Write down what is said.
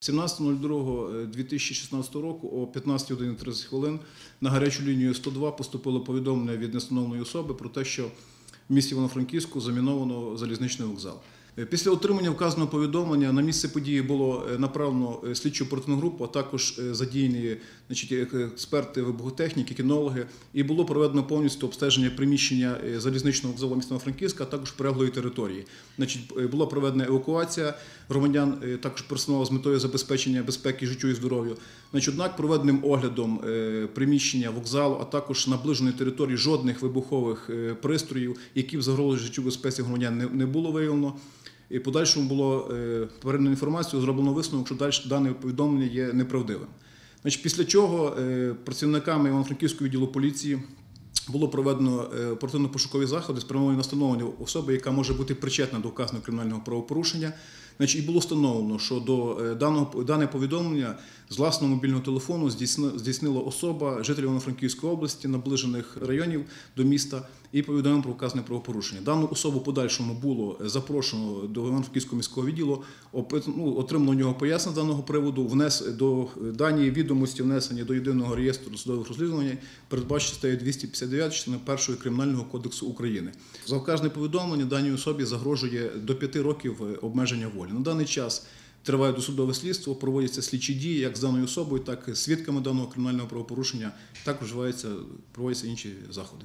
17.02.2016 року о 15.30 хвилин на гарячу лінію 102 поступило повідомлення від нестановленої особи про те, що в місті Івано-Франківську заміновано залізничний вокзал. Після отримання вказаного повідомлення на місце події було е, направлено е, слідчу оперативну групу, а також е, задіяні значить, експерти вибухотехніки, кінологи, і було проведено повністю обстеження приміщення залізничного вокзалу міста Франківська, а також прилеглої території. Значить, була проведена евакуація громадян, також персоналу з метою забезпечення безпеки, життю і здоров'ю. Значить, однак проведеним оглядом приміщення вокзалу, а також наближеної території жодних вибухових пристроїв, які б загрожували життю безпеці громадян, не було виявлено. І подальшому було е, передано інформацію, зроблено висновок, що далі дане повідомлення є неправдивим. Після чого е, працівниками Івано-Франківського відділу поліції було проведено е, оперативно-пошукові заходи, спрямовані на встановлення особи, яка може бути причетна до вказаного кримінального правопорушення. Значить, і було встановлено, що до е, дане повідомлення з власного мобільного телефону здійснила особа жителів Івано-Франківської області, наближених районів до міста, і повідомив про вказане правопорушення. Дану особу подальшому було е, запрошено до Івано-Франківського міського відділу, ну, отримано у нього пояснення з даного приводу, внес до дані відомості внесені до єдиного реєстру судових розслідувань, передбачено статтею 259 частини 1 кримінального кодексу України. За вказане повідомлення даній особі загрожує до п'яти років е, обмеження волі. На даний час триває досудове слідство, проводяться слідчі дії як з даною особою, так і свідками даного кримінального правопорушення. Також вживаються, проводяться інші заходи.